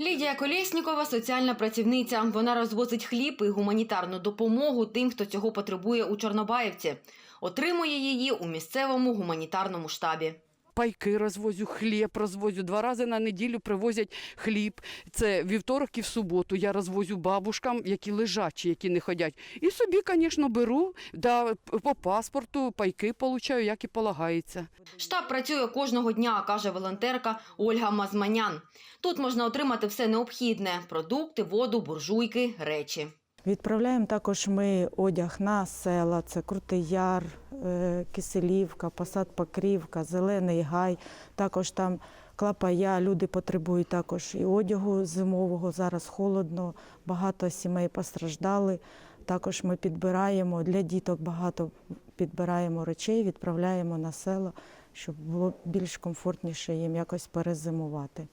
Лідія Колєснікова – соціальна працівниця. Вона розвозить хліб і гуманітарну допомогу тим, хто цього потребує у Чорнобаївці. Отримує її у місцевому гуманітарному штабі. Пайки розвозю, хліб розвозю. Два рази на неділю привозять хліб. Це вівторок і в суботу. Я розвозю бабушкам, які лежачі, які не ходять. І собі, звісно, беру да, по паспорту, пайки получаю, як і полагається. Штаб працює кожного дня, каже волонтерка Ольга Мазманян. Тут можна отримати все необхідне – продукти, воду, буржуйки, речі. Відправляємо також ми одяг на села, це Крутий Яр, е, Киселівка, Посад Покрівка, Зелений Гай, також там Клапая. Люди потребують також і одягу зимового. Зараз холодно, багато сімей постраждали. Також ми підбираємо для діток багато підбираємо речей, відправляємо на села, щоб було більш комфортніше їм якось перезимувати.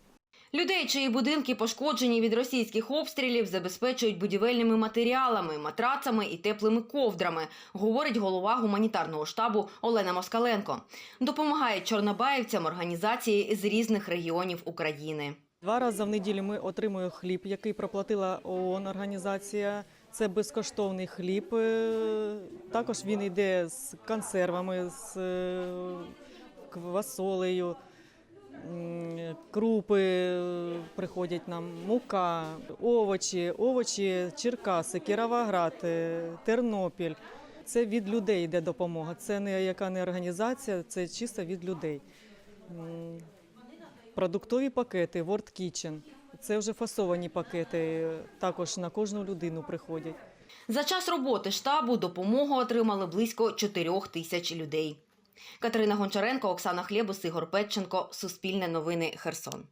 Людей, чиї будинки пошкоджені від російських обстрілів, забезпечують будівельними матеріалами, матрацами і теплими ковдрами, говорить голова гуманітарного штабу Олена Москаленко. Допомагають чорнобаївцям організації з різних регіонів України. Два рази в неділю ми отримуємо хліб, який проплатила ООН організація. Це безкоштовний хліб. Е, Також він йде з консервами, з е, квасолею, крупи приходять нам, мука, овочі, овочі Черкаси, Кіровоград, е, Тернопіль. Це від людей йде допомога. Це не яка не організація, це чисто від людей. Продуктові пакети World Kitchen. Це вже фасовані пакети, також на кожну людину приходять. За час роботи штабу допомогу отримали близько 4 тисяч людей. Катерина Гончаренко, Оксана Хлєбус, Ігор Петченко. Суспільне новини Херсон.